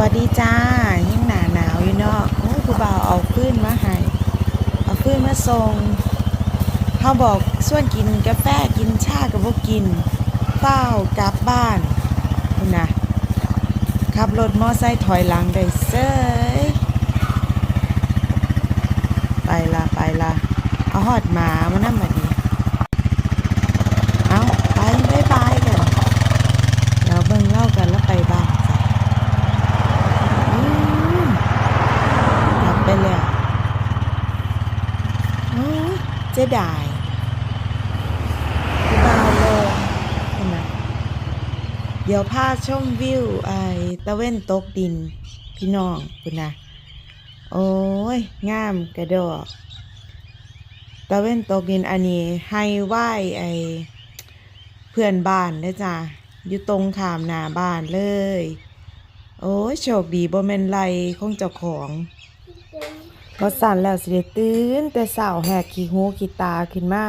วัสดีจ้ายังหนาหนาวอยู่เนาะโอ้ผู้บ่าวเอาฟื้นมาให้เอาฟื้นมาส่งเขาบอกส่วนกินกาแฟกินชากับพวกกินเฝ้ากลับบ้านคุณนะขับรถมอไซค์ถอยหลังได้เซยไปละไปละเอาหอดหมามานั่งแบบนี้ เอาไปบายบายกันเดี๋ยวเบิ่งเล่ากันแล้วไปบ้านจ้ะอืมกลับไป แล้วโอ้ยเจะได้ดาวลงเห็นไหมเดี๋ยวพาชมวิวไอ้ตะเว้นตกดิน พี่น้องคุณนะโอ้ย งามกระโดดตะเว้นตกดินอันนี้ให้ไหวไอ้เพื่อนบ้านเด้จ้ะอยู่ตรงขามหน้าบ้านเลย โอ้ยโชคดีบ่แม่นไรของเจ้าของ บ่สั่นแล้วสิได้ตื่นแต่เช้าแหกขี้หูขี้ตาขึ้นมา